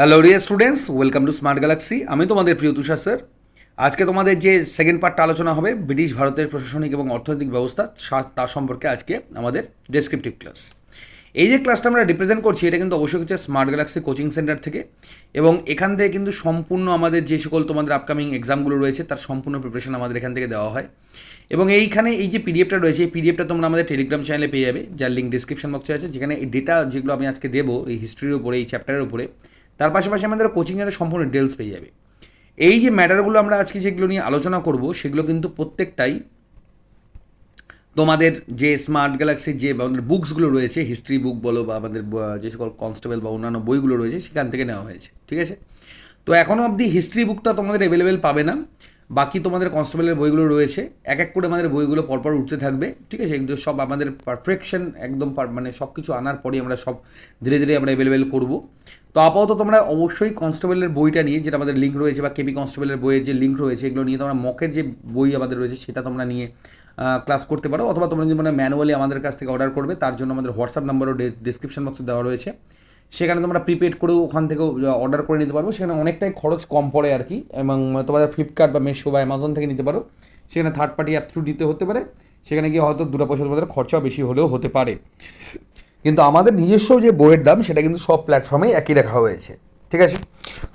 Hello dear students welcome to Smart Galaxy আমি তোমাদের প্রিয় তুষার স্যার আজকে তোমাদের যে সেকেন্ড পার্টটা আলোচনা হবে ব্রিটিশ ভারতের প্রশাসনিক এবং অর্থনৈতিক ব্যবস্থা তার সম্পর্কে আজকে আমাদের ডেসক্রিপটিভ ক্লাস এই যে ক্লাসটা আমরা রিপ্রেজেন্ট করছি, এটা কিন্তু অবশ্যই হচ্ছে স্মার্ট গ্যালাক্সি কোচিং সেন্টার থেকে এবং এখান থেকে কিন্তু সম্পূর্ণ আমাদের যে সকল তোমাদের আপকামিং এক্সামগুলো রয়েছে, তার সম্পূর্ণ প্রিপারেশন আমাদের এখান থেকে দেওয়া হয়। এবং এইখানে এই যে পিডিএফটা রয়েছে, এই পিডিএফটা তোমরা আমাদের টেলিগ্রাম চ্যানেলে পেয়ে যাবে, যার লিঙ্ক ডিসক্রিপশন বক্সে আছে, যেখানে এই ডেটা যেগুলো আমি আজকে দেবো, এই হিস্ট্রির উপরে, এই চ্যাপ্টারের উপরে তার পাশাপাশি আমাদের কোচিংয়ের সম্পূর্ণ ডিটেলস পেয়ে যাবে। এই যে ম্যাটারগুলো আমরা আজকে যেগুলো নিয়ে আলোচনা করব, সেগুলো কিন্তু প্রত্যেকটাই তোমাদের যে স্মার্ট গ্যালাক্সির যে আমাদের বুকসগুলো রয়েছে হিস্ট্রি বুক বলো বা আমাদের যে সকল কনস্টেবল বা অন্যান্য বইগুলো রয়েছে, সেখান থেকে নেওয়া হয়েছে, ঠিক আছে? তো এখনও অবধি হিস্ট্রি বুকটা তোমাদের অ্যাভেলেবেল পাবে না। বাকি তোমাদের কনস্টেবলের বইগুলো রয়েছে। এক এক করে আমাদের বইগুলো পরপর উঠতে থাকবে, ঠিক আছে? এগুলো সব আমাদের পারফেকশন একদম মানে সব কিছু আনার পরেই আমরা সব ধীরে ধীরে আমরা অ্যাভেলেবেল করব। তো আপাতত তোমরা অবশ্যই কনস্টেবলের বইটা নিয়ে যেটা আমাদের লিঙ্ক রয়েছে বা কেপি কনস্টেবলের বইয়ের যে লিঙ্ক রয়েছে, এগুলো নিয়ে তোমরা মকের যে বই আমাদের রয়েছে, সেটা তোমরা নিয়ে ক্লাস করতে পারো। অথবা তোমরা যদি মানে ম্যানুয়ালি আমাদের কাছ থেকে অর্ডার করবে, তার জন্য আমাদের হোয়াটসঅ্যাপ নাম্বারও ডিসক্রিপশন বক্সে দেওয়া রয়েছে। সেখানে তোমরা প্রিপেড করেও ওখান থেকেও অর্ডার করে নিতে পারব। সেখানে অনেকটাই খরচ কম পড়ে আর কি, এবং তোমাদের ফ্লিপকার্ট বা মেশো বা অ্যামাজন থেকে নিতে পারো। সেখানে থার্ড পার্টি অ্যাপ থ্রু নিতে হতে পারে। সেখানে গিয়ে হয়তো দুটা পয়সা তোমাদের খরচাও বেশি হলেও হতে পারে। কিন্তু আমাদের নিজস্ব যে বইয়ের দাম, সেটা কিন্তু সব প্ল্যাটফর্মেই একই রাখা হয়েছে। ঠিক আছে?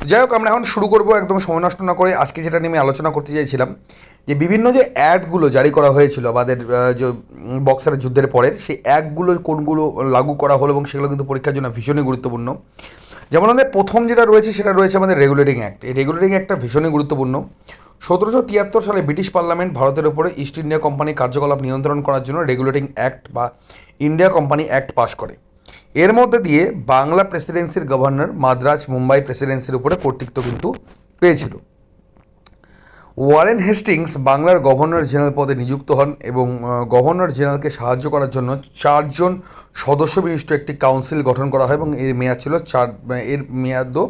যাই হোক, আমরা এখন শুরু করব একদম সময় নষ্ট না করে। আজকে যেটা নিয়ে আমি আলোচনা করতে চাইছিলাম যে বিভিন্ন যে অ্যাডগুলো জারি করা হয়েছিল আমাদের যে বক্সারের যুদ্ধের পরের, সেই অ্যাক্টগুলো কোনগুলো লাগু করা হলো এবং সেগুলো কিন্তু পরীক্ষার জন্য ভীষণই গুরুত্বপূর্ণ। যেমন আমাদের প্রথম যেটা রয়েছে, সেটা রয়েছে আমাদের রেগুলেটিং অ্যাক্ট এই রেগুলেটিং অ্যাক্টটা ভীষণই গুরুত্বপূর্ণ। সতেরোশো তিয়াত্তর সালে ব্রিটিশ পার্লামেন্ট ভারতের উপরে ইস্ট ইন্ডিয়া কোম্পানির কার্যকলাপ নিয়ন্ত্রণ করার জন্য রেগুলেটিং অ্যাক্ট বা ইন্ডিয়া কোম্পানি অ্যাক্ট পাশ করে। এর মধ্যে দিয়ে বাংলা প্রেসিডেন্সির গভর্নর মাদ্রাজ মুম্বাই প্রেসিডেন্সির উপরে কর্তৃত্ব কিন্তু পেয়েছিল। ওয়ারেন হেস্টিংস বাংলার গভর্নর জেনারেল পদে নিযুক্ত হন এবং গভর্নর জেনারেলকে সাহায্য করার জন্য চারজন সদস্য বিশিষ্ট একটি কাউন্সিল গঠন করা হয় এবং এর মেয়াদ ছিল চার মানে এর মেয়াদও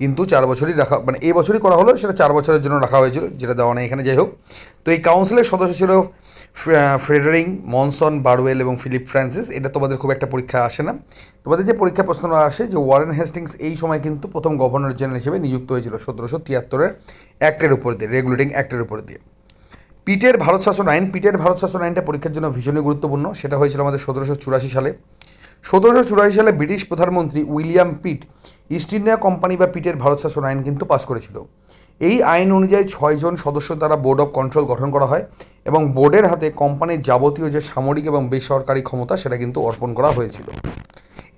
কিন্তু চার বছরই রাখা মানে এই বছরই করা হলো, সেটা চার বছরের জন্য রাখা হয়েছিল, যেটা দেওয়া নেই এখানে, যাই হোক। তো এই কাউন্সিলের সদস্য ছিল ফ্রেডারিং, মনসন বারওয়েল এবং ফিলিপ ফ্রান্সিস, এটা তোমাদের খুব একটা পরীক্ষা আসে না। তোমাদের যে পরীক্ষা প্রশ্নটা আসে যে ওয়ারেন হেস্টিংস এই সময় কিন্তু প্রথম গভর্নর জেনারেল হিসেবে নিযুক্ত হয়েছিল সতেরোশো তিয়াত্তরের অ্যাক্টের উপর দিয়ে, রেগুলেটিং অ্যাক্টের উপর দিয়ে। পিটের ভারত শাসন আইন, পিটের ভারত শাসন আইনটা পরীক্ষার জন্য ভীষণই গুরুত্বপূর্ণ, সেটা হয়েছিল আমাদের সতেরোশো চুরাশি সালে। সতেরোশো চুরাশি সালে ব্রিটিশ প্রধানমন্ত্রী William Pitt, East India company বা পিটের ভারত শাসন আইন কিন্তু পাশ করেছিল। এই আইন অনুযায়ী ছয়জন সদস্য দ্বারা বোর্ড অফ কন্ট্রোল গঠন করা হয় এবং বোর্ডের হাতে কোম্পানির যাবতীয় যে সামরিক এবং বেসরকারি ক্ষমতা সেটা কিন্তু অর্পণ করা হয়েছিল।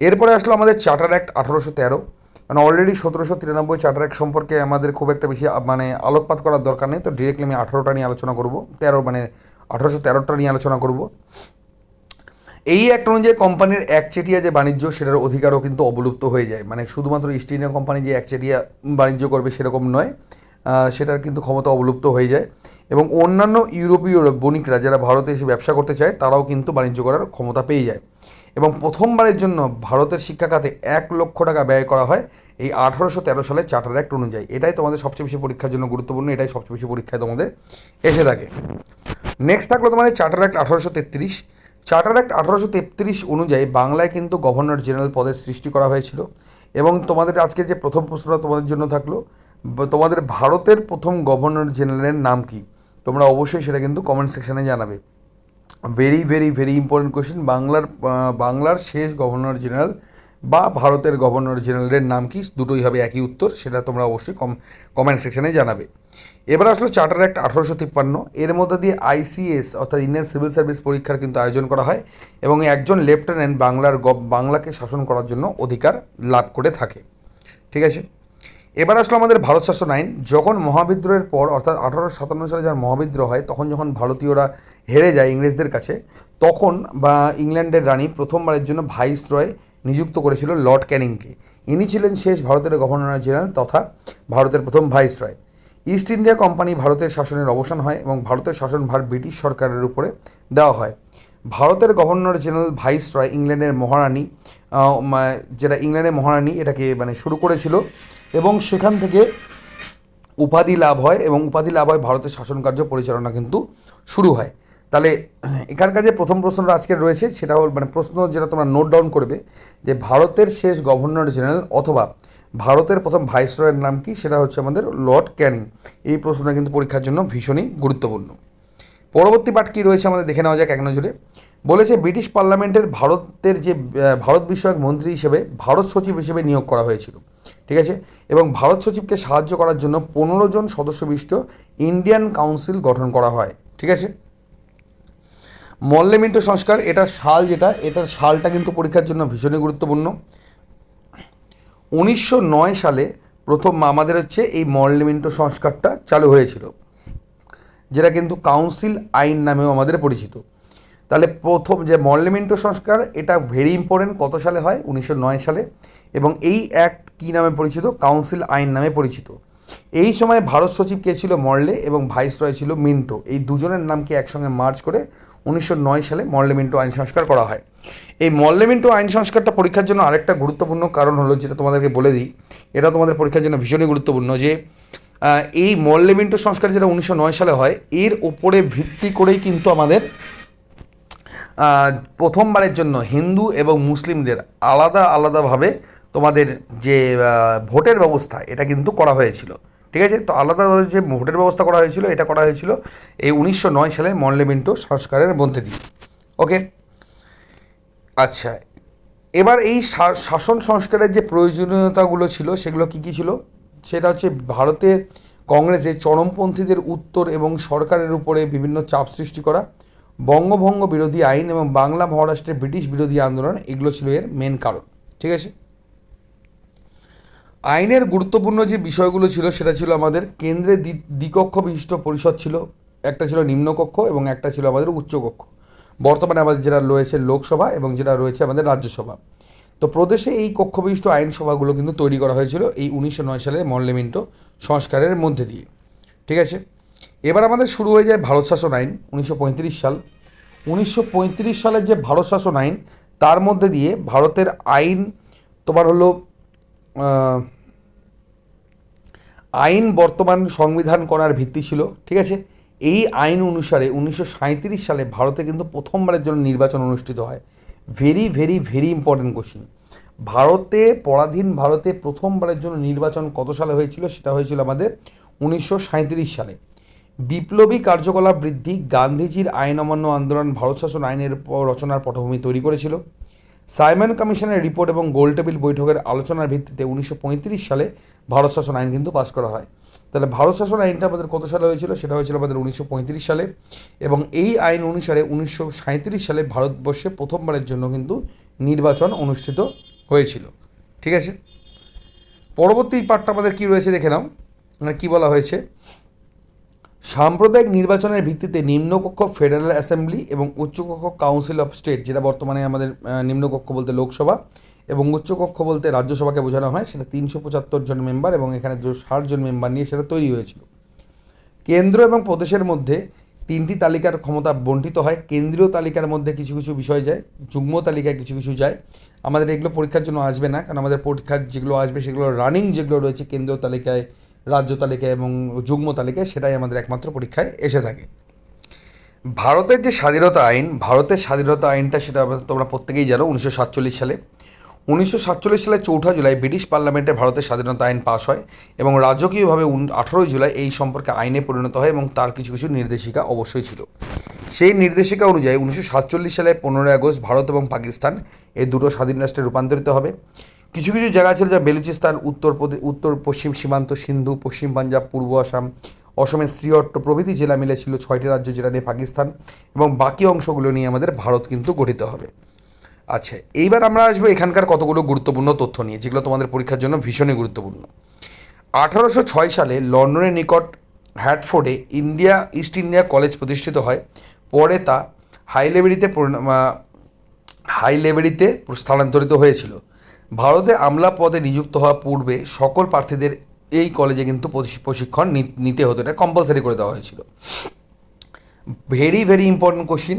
এরপরে আসলো আমাদের চার্টার অ্যাক্ট আঠারোশো তেরো। মানে অলরেডি সতেরোশো তিরানব্বই চার্টার অ্যাক্ট সম্পর্কে আমাদের খুব একটা বেশি মানে আলোকপাত করার দরকার নেই। তো ডিরেক্টলি আমি আঠারোটা নিয়ে আলোচনা করব। তেরো মানে আঠারোশো তেরোটা নিয়ে আলোচনা করব। এই অ্যাক্ট অনুযায়ী কোম্পানির একচেটিয়া যে বাণিজ্য, সেটার অধিকারও কিন্তু অবলুপ্ত হয়ে যায়। মানে শুধুমাত্র ইস্ট ইন্ডিয়া কোম্পানি যে একচেটিয়া বাণিজ্য করবে সেরকম নয়। সেটার কিন্তু ক্ষমতা অবলুপ্ত হয়ে যায়। এবং অন্যান্য ইউরোপীয় বণিকরা যারা ভারতে এসে ব্যবসা করতে চায়, তারাও কিন্তু বাণিজ্য করার ক্ষমতা পেয়ে যায়। এবং প্রথমবারের জন্য ভারতের শিক্ষা খাতে এক লক্ষ টাকা ব্যয় করা হয় এই আঠারোশো তেরো সালে চার্টার অ্যাক্ট অনুযায়ী। এটাই তোমাদের সবচেয়ে বেশি পরীক্ষার জন্য গুরুত্বপূর্ণ, এটাই সবচেয়ে বেশি পরীক্ষায় তোমাদের এসে থাকে। নেক্সট থাকল তোমাদের চার্টার অ্যাক্ট আঠারোশো তেত্রিশ। চার্টার অ্যাক্ট আঠারোশো তেত্রিশ অনুযায়ী বাংলায় কিন্তু গভর্নর জেনারেল পদের সৃষ্টি করা হয়েছিল। এবং তোমাদের আজকে যে প্রথম প্রশ্নটা তোমাদের জন্য থাকল তোমাদের ভারতের প্রথম গভর্নর জেনারেলের নাম কি? তোমরা অবশ্যই সেটা কিন্তু কমেন্ট সেকশনে জানাবে। Very very very important question বাংলার বাংলার শেষ গভর্নর জেনারেল বা ভারতের গভর্নর জেনারেলের নাম কি? দুটোই হবে একই উত্তর, সেটা তোমরা অবশ্যই কম কমেন্ট সেকশনে জানাবে। এবার আসলো চার্টার অ্যাক্ট আঠারোশো তিপ্পান্ন। এর মধ্যে দিয়ে আইসিএস অর্থাৎ ইন্ডিয়ান সিভিল সার্ভিস পরীক্ষার কিন্তু আয়োজন করা হয় এবং একজন লেফটেন্যান্ট বাংলার বাংলাকে শাসন করার জন্য অধিকার লাভ করে থাকে। ঠিক আছে? এবার আসলো আমাদের ভারত শাসন আইন। যখন মহাবিদ্রোহের পর, অর্থাৎ আঠারোশো সাতান্ন সালে যখন মহাবিদ্রোহ হয়, তখন যখন ভারতীয়রা হেরে যায় ইংরেজদের কাছে, তখন বা ইংল্যান্ডের রানী প্রথমবারের জন্য ভাইস রয় নিযুক্ত করেছিল লর্ড ক্যানিংকে। ইনি ছিলেন শেষ ভারতের গভর্নর জেনারেল তথা ভারতের প্রথম viceroy East India company ভারতের শাসনের অবসান হয় এবং ভারতের শাসনভার ব্রিটিশ সরকারের উপরে দেওয়া হয়। ভারতের গভর্নর জেনারেল ভাইস রয় ইংল্যান্ডের মহারানী যেটা ইংল্যান্ডের মহারানী এটাকে মানে শুরু করেছিল এবং সেখান থেকে উপাধি লাভ হয় এবং উপাধি লাভ হয় ভারতের শাসন কার্য পরিচালনা কিন্তু শুরু হয়। তাহলে এখানকার যে প্রথম প্রশ্নটা আজকের রয়েছে, সেটা হল মানে প্রশ্ন যেটা তোমরা নোট ডাউন করবে যে ভারতের শেষ গভর্নর জেনারেল অথবা ভারতের প্রথম ভাইসরয়ের নাম কি? সেটা হচ্ছে আমাদের লর্ড ক্যানিং এই প্রশ্নটা কিন্তু পরীক্ষার জন্য ভীষণই গুরুত্বপূর্ণ। পরবর্তী পাঠ কী রয়েছে আমাদের দেখে নেওয়া যাক এক নজরে। বলেছে ব্রিটিশ পার্লামেন্টের ভারতের যে ভারত বিষয়ক মন্ত্রী হিসেবে ভারত সচিব হিসেবে নিয়োগ করা হয়েছিল। ঠিক আছে? এবং ভারত সচিবকে সাহায্য করার জন্য পনেরো জন সদস্য বিশিষ্ট ইন্ডিয়ান কাউন্সিল গঠন করা হয়। ঠিক আছে? মল্লেমিন্টো সংস্কার, এটার সাল যেটা, এটার সালটা কিন্তু পরীক্ষার জন্য ভীষণই গুরুত্বপূর্ণ। উনিশশো নয় সালে প্রথম আমাদের হচ্ছে এই মল্লেমিন্টো সংস্কারটা চালু হয়েছিল, যেটা কিন্তু কাউন্সিল আইন নামেও আমাদের পরিচিত। তাহলে প্রথম যে মল্লেমিন্টো সংস্কার, এটা ভেরি ইম্পর্টেন্ট কত সালে হয়? উনিশশো নয় সালে। এবং এই অ্যাক্ট কী নামে পরিচিত? কাউন্সিল আইন নামে পরিচিত। এই সময় ভারত সচিব কে ছিল মর্লে এবং ভাইসরয় ছিল মিন্টো। এই দুজনের নামকে একসঙ্গে মার্চ করে উনিশশো নয় সালে মর্লেমিন্টো আইন সংস্কার করা হয়। এই মর্লেমিন্টো আইন সংস্কারটা পরীক্ষার জন্য আরেকটা গুরুত্বপূর্ণ কারণ হলো যেটা তোমাদেরকে বলে দিই, এটা তোমাদের পরীক্ষার জন্য ভীষণই গুরুত্বপূর্ণ যে এই মল্লেমিন্টো সংস্কার যেটা উনিশশো নয় সালে হয়, এর ওপরে ভিত্তি করেই কিন্তু আমাদের প্রথমবারের জন্য হিন্দু এবং মুসলিমদের আলাদা আলাদাভাবে তোমাদের যে ভোটের ব্যবস্থা, এটা কিন্তু করা হয়েছিল। ঠিক আছে? তো আলাদাভাবে যে ভোটের ব্যবস্থা করা হয়েছিল, এটা করা হয়েছিল এই উনিশশো নয় সালে মল্লেমিন্টো সংস্কারের মধ্যে দিয়ে। ওকে? আচ্ছা এবার এই শাসন সংস্কারের যে প্রয়োজনীয়তাগুলো ছিল, সেগুলো কী কী ছিল? সেটা হচ্ছে ভারতের কংগ্রেসে চরমপন্থীদের উত্তর এবং সরকারের উপরে বিভিন্ন চাপ সৃষ্টি করা, বঙ্গভঙ্গ বিরোধী আইন এবং বাংলা মহারাষ্ট্রের ব্রিটিশ বিরোধী আন্দোলন, এগুলো ছিল এর মেন কারণ। ঠিক আছে? আইনের গুরুত্বপূর্ণ যে বিষয়গুলো ছিল সেটা ছিল আমাদের কেন্দ্রে দ্বি- দ্বিকক্ষ বিশিষ্ট পরিষদ ছিল। একটা ছিল নিম্নকক্ষ এবং একটা ছিল আমাদের উচ্চকক্ষ। বর্তমানে আমাদের যেটা রয়েছে লোকসভা এবং যেটা রয়েছে আমাদের রাজ্যসভা। তো প্রদেশে এই কক্ষ বিশিষ্ট আইনসভাগুলো কিন্তু তৈরি করা হয়েছিল এই উনিশশো নয় সালে মর্লেমেন্টো সংস্কারের মধ্যে দিয়ে। ঠিক আছে? এবার আমাদের শুরু হয়ে যায় ভারত শাসন আইন উনিশশো পঁয়ত্রিশ সাল। উনিশশো পঁয়ত্রিশ সালের যে ভারত শাসন আইন, তার মধ্যে দিয়ে ভারতের আইন তোমার হলো আইন বর্তমান সংবিধান করার ভিত্তি ছিল, ঠিক আছে? এই আইন অনুসারে উনিশশো সাঁইত্রিশ সালে ভারতে কিন্তু প্রথমবারের জন্য নির্বাচন অনুষ্ঠিত হয়। Very very very important question ভারতে, পরাধীন ভারতে প্রথমবারের জন্য নির্বাচন কত সালে হয়েছিল? সেটা হয়েছিল আমাদের উনিশশো সাঁইত্রিশ সালে। বিপ্লবী কার্যকলাপ বৃদ্ধি গান্ধীজির আইন অমান্য আন্দোলন ভারত শাসন আইনের রচনার পটভূমি তৈরি করেছিল। সাইমন কমিশনের রিপোর্ট এবং গোলটেবিল বৈঠকের আলোচনার ভিত্তিতে উনিশশো পঁয়ত্রিশ সালে ভারত শাসন আইন কিন্তু পাস করা হয়। তাহলে ভারত শাসন আইনটা আমাদের কত সালে হয়েছিল? সেটা হয়েছিল আমাদের উনিশশো পঁয়ত্রিশ সালে এবং এই আইন অনুসারে উনিশশো সাঁইত্রিশ সালে ভারতবর্ষে প্রথমবারের জন্য কিন্তু নির্বাচন অনুষ্ঠিত হয়েছিল। ঠিক আছে? পরবর্তী পার্টটা আমাদের কী রয়েছে দেখে নাও। মানে কী বলা হয়েছে? সাম্প্রদায়িক নির্বাচনের ভিত্তিতে নিম্নকক্ষ ফেডারেল অ্যাসেম্বলি এবং উচ্চকক্ষ কাউন্সিল অফ স্টেট, যেটা বর্তমানে আমাদের নিম্নকক্ষ বলতে লোকসভা এবং উচ্চকক্ষ বলতে রাজ্যসভাকে বোঝানো হয়, সেটা তিনশো পঁচাত্তর জন মেম্বার এবং এখানে দুশো ষাট জন মেম্বার নিয়ে সেটা তৈরি হয়েছিল। কেন্দ্র এবং প্রদেশের মধ্যে তিনটি তালিকার ক্ষমতা বন্টিত হয়। কেন্দ্রীয় তালিকার মধ্যে কিছু কিছু বিষয় যায়, যুগ্ম তালিকায় কিছু কিছু যায়। আমাদের এগুলো পরীক্ষার জন্য আসবে না, কারণ আমাদের পরীক্ষার যেগুলো আসবে সেগুলো রানিং যেগুলো রয়েছে কেন্দ্রীয় তালিকায় রাজ্য তালিকা এবং যুগ্ম তালিকায় সেটাই আমাদের একমাত্র পরীক্ষায় এসে থাকে। ভারতের যে স্বাধীনতা আইন, ভারতের স্বাধীনতা আইনটা সেটা তোমরা প্রত্যেকেই জানো, উনিশশো সাতচল্লিশ সালে। উনিশশো সাতচল্লিশ সালের চৌঠা জুলাই ব্রিটিশ পার্লামেন্টে ভারতের স্বাধীনতা আইন পাশ হয় এবং রাজকীয়ভাবে আঠারোই জুলাই এই সম্পর্কে আইনে পরিণত হয় এবং তার কিছু কিছু নির্দেশিকা অবশ্যই ছিল। সেই নির্দেশিকা অনুযায়ী উনিশশো সাতচল্লিশ সালের পনেরোই আগস্ট ভারত এবং পাকিস্তান এই দুটো স্বাধীন রাষ্ট্রে রূপান্তরিত হবে। কিছু কিছু জায়গা ছিল যা বেলুচিস্তান উত্তর উত্তর পশ্চিম সীমান্ত, সিন্ধু, পশ্চিম পাঞ্জাব, পূর্ব আসাম, অসমের শ্রীহট্ট প্রভৃতি জেলা মিলে ছিল ছয়টি রাজ্য যেটা নিয়ে পাকিস্তান এবং বাকি অংশগুলো নিয়ে আমাদের ভারত কিন্তু গঠিত হবে। আচ্ছা এইবার আমরা আসব এখানকার কতগুলো গুরুত্বপূর্ণ তথ্য নিয়ে, যেগুলো তোমাদের পরীক্ষার জন্য ভীষণই গুরুত্বপূর্ণ। আঠারোশো ছয় সালে লন্ডনের নিকট হ্যাটফোর্ডে ইন্ডিয়া, ইস্ট ইন্ডিয়া কলেজ প্রতিষ্ঠিত হয়। পরে তা হাই লেভেলিতে হাই লেভেলিতে স্থানান্তরিত হয়েছিল। ভারতে আমলা পদে নিযুক্ত হওয়া পূর্বে সকল প্রার্থীদের এই কলেজে কিন্তু প্রশিক্ষণ নিতে হতো। এটা কম্পালসারি করে দেওয়া হয়েছিল। ভেরি ভেরি ইম্পর্টেন্ট কোশ্চিন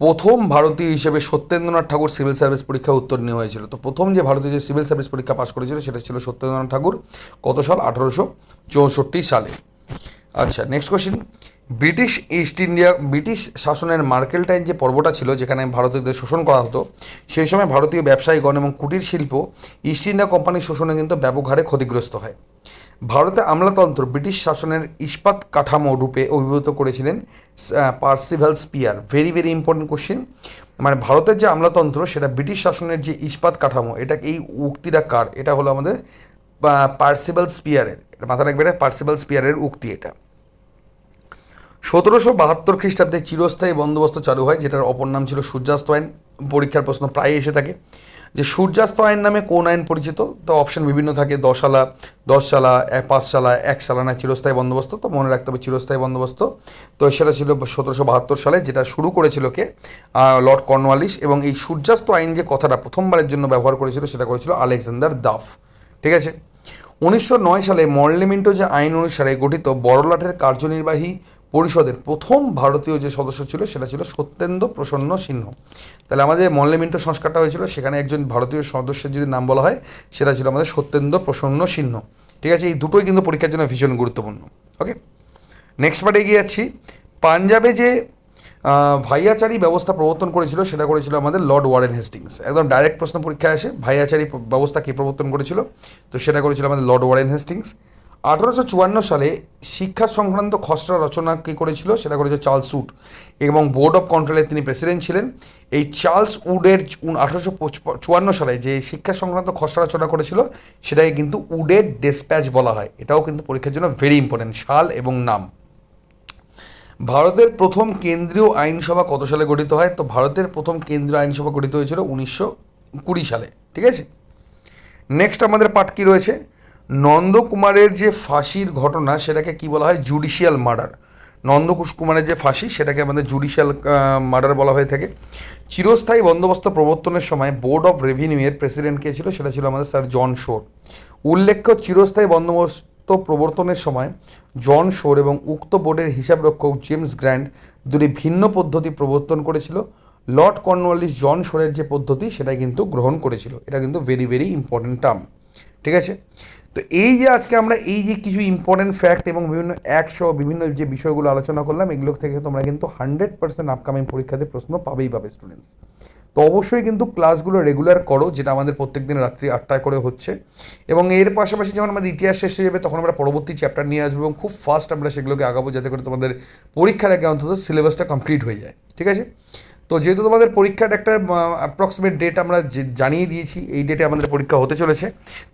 প্রথম ভারতীয় হিসেবে সত্যেন্দ্রনাথ ঠাকুর সিভিল সার্ভিস পরীক্ষা উত্তর নেওয়া হয়েছিল। তো প্রথম যে ভারতীয় যে সিভিল সার্ভিস পরীক্ষা পাশ করেছিল, সেটা ছিল সত্যেন্দ্রনাথ ঠাকুর, কত সাল? আঠারোশো চৌষট্টি সালে। আচ্ছা নেক্সট কোশ্চেন ব্রিটিশ ইস্ট ইন্ডিয়া, ব্রিটিশ শাসনের মার্কেলটাইন যে পর্বটা ছিল, যেখানে ভারতীয়দের শোষণ করা হতো, সেই সময় ভারতীয় ব্যবসায়ীগণ এবং কুটির শিল্প ইস্ট ইন্ডিয়া কোম্পানির শোষণে কিন্তু ব্যাপক হারে ক্ষতিগ্রস্ত হয়। ভারতে আমলাতন্ত্র ব্রিটিশ শাসনের ইস্পাত কাঠামো রূপে অভিভূত করেছিলেন Percival Spear. Very very important question মানে ভারতের যে আমলাতন্ত্র, সেটা ব্রিটিশ শাসনের যে ইস্পাত কাঠামো, এটা এই উক্তিটা কার? এটা হলো আমাদের পার্সিভাল স্পিয়ারের। মাথা রাখবে এটা পার্সিভাল স্পিয়ারের উক্তি এটা। সতেরোশো বাহাত্তর খ্রিস্টাব্দে চিরস্থায়ী বন্দোবস্ত চালু হয়, যেটার অপর নাম ছিল সূর্যাস্ত আইন পরীক্ষার প্রশ্ন প্রায় এসে থাকে। যে সূর্যাস্ত আইন নামে কোন আইন পরিচিত? তো অপশন বিভিন্ন থাকে, দশালা দশ সালা এক পাঁচ সালা এক সালা না চিরস্থায়ী বন্দোবস্ত। তো মনে রাখতে হবে চিরস্থায়ী বন্দোবস্ত। তো সেটা ছিল সতেরোশো বাহাত্তর সালে, যেটা শুরু করেছিল কে? লর্ড কর্নওয়ালিস এবং এই সূর্যাস্ত আইন যে কথাটা প্রথমবারের জন্য ব্যবহার করেছিল, সেটা করেছিল আলেকজান্ডার দাফ ঠিক আছে? উনিশশো নয় সালে মর্লেমেন্টো যে আইন অনুসারে গঠিত বড়লাটের কার্যনির্বাহী পরিষদের প্রথম ভারতীয় যে সদস্য ছিল সেটা ছিল সত্যেন্দ্র প্রসন্ন সিংহ তাহলে আমাদের মর্লেমেন্টো সংস্কারটা হয়েছিল, সেখানে একজন ভারতীয় সদস্যের যদি নাম বলা হয়, সেটা ছিল আমাদের সত্যেন্দ্র প্রসন্ন সিংহ ঠিক আছে, এই দুটোই কিন্তু পরীক্ষার জন্য ভীষণ গুরুত্বপূর্ণ। ওকে নেক্সট পার্টে এগিয়ে যাচ্ছি। পাঞ্জাবে যে ভাইয়াচারি ব্যবস্থা প্রবর্তন করেছিল, সেটা করেছিল আমাদের লর্ড ওয়ারেন হেস্টিংস। একদম ডাইরেক্ট প্রশ্ন পরীক্ষায় আসে, ভাইয়াচারি ব্যবস্থা কে প্রবর্তন করেছিল? তো সেটা করেছিল আমাদের লর্ড ওয়ারেন হেস্টিংস। আঠারোশো চুয়ান্ন সালে শিক্ষা সংক্রান্ত খসড়া রচনা কে করেছিল? সেটা করেছিল চার্লস উড। এবং বোর্ড অফ কন্ট্রোলের তিনি প্রেসিডেন্ট ছিলেন। এই চার্লস উডের আঠারোশো চুয়ান্ন সালে যে শিক্ষা সংক্রান্ত খসড়া রচনা করেছিল, সেটাকে কিন্তু উডের ডেসপ্যাচ বলা হয়। এটাও কিন্তু পরীক্ষার জন্য ভেরি ইম্পর্টেন্ট সাল এবং নাম। ভারতের প্রথম কেন্দ্রীয় আইনসভা কত সালে গঠিত হয়? তো ভারতের প্রথম কেন্দ্রীয় আইনসভা গঠিত হয়েছিল উনিশশো কুড়ি সালে, ঠিক আছে? নেক্সট আমাদের পাঠ কী রয়েছে? নন্দকুমারের যে ফাঁসির ঘটনা, সেটাকে কি বলা হয়? জুডিশিয়াল মার্ডার নন্দকুশ কুমারের যে ফাঁসি, সেটাকে আমাদের জুডিশিয়াল মার্ডার বলা হয়ে থাকে। চিরস্থায়ী বন্দোবস্ত প্রবর্তনের সময় বোর্ড অফ রেভিনিউ এর প্রেসিডেন্ট কে ছিল? সেটা ছিল আমাদের স্যার জন শোর উল্লেখ্য, চিরস্থায়ী বন্দোবস্ত প্রবর্তনের সময় জন শোর এবং উক্ত বোর্ডের হিসাবরক্ষক জেমস গ্র্যান্ড দুটি ভিন্ন পদ্ধতি প্রবর্তন করেছিল। লর্ড কর্নওয়ালিস জন শোরের যে পদ্ধতি, সেটাই কিন্তু গ্রহণ করেছিল। এটা কিন্তু ভেরি ভেরি ইম্পর্টেন্ট টার্ম ঠিক আছে? তো এই যে আজকে আমরা এই যে কিছু ইম্পর্টেন্ট ফ্যাক্ট এবং বিভিন্ন একশো বিভিন্ন যে বিষয়গুলো আলোচনা করলাম, এগুলো থেকে তোমরা কিন্তু হান্ড্রেড পার্সেন্ট আপকামিং পরীক্ষাতে প্রশ্ন পাবেই পাবে স্টুডেন্টস তো অবশ্যই কিন্তু ক্লাসগুলো রেগুলার করো, যেটা আমাদের প্রত্যেক দিন রাত্রি আটটায় করে হচ্ছে। এবং এর পাশাপাশি যখন আমাদের ইতিহাস শেষ হয়ে যাবে, তখন আমরা পরবর্তী চ্যাপ্টার নিয়ে আসব এবং খুব ফাস্ট আমরা সেগুলোকে আগাবো, যাতে করে তোমাদের পরীক্ষার আগে অন্তত সিলেবাসটা কমপ্লিট হয়ে যায়। ঠিক আছে? তো যেহেতু তোমাদের পরীক্ষার একটা অ্যাপ্রক্সিমেট ডেট আমরা জানিয়ে দিয়েছি, এই ডেটে আমাদের পরীক্ষা হতে চলেছে।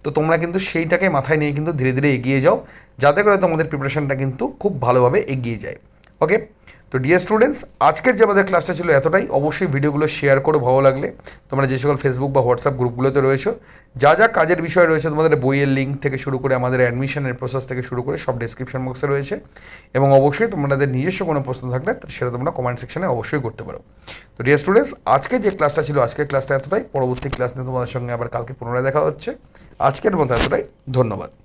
তো তোমরা কিন্তু সেইটাকে মাথায় নিয়ে কিন্তু ধীরে ধীরে এগিয়ে যাও, যাতে করে তোমাদের প্রিপারেশনটা কিন্তু খুব ভালোভাবে এগিয়ে যায়। ওকে তো ডিয়ার স্টুডেন্টস আজকের যে আমাদের ক্লাসটা ছিল এতটাই। অবশ্যই ভিডিওগুলো শেয়ার করো, ভালো লাগলে। তোমরা যে সকল ফেসবুক বা হোয়াটসঅ্যাপ গ্রুপগুলোতে রয়েছো, যা যা কাজের বিষয় রয়েছে, তোমাদের বইয়ের লিঙ্ক থেকে শুরু করে, আমাদের অ্যাডমিশনের প্রসেস থেকে শুরু করে, সব ডেসক্রিপশন বক্সে রয়েছে। এবং অবশ্যই তোমাদের নিজস্ব কোনো প্রশ্ন থাকলে, সেটা তোমরা কমেন্ট সেকশনে অবশ্যই করতে পারো। তো ডিয়ার স্টুডেন্টস আজকে যে ক্লাসটা ছিল, আজকের ক্লাসটা এতটাই। পরবর্তী ক্লাস নিয়ে তোমাদের সঙ্গে আবার কালকে পুনরায় দেখা হচ্ছে। আজকের মতো এতটাই। ধন্যবাদ।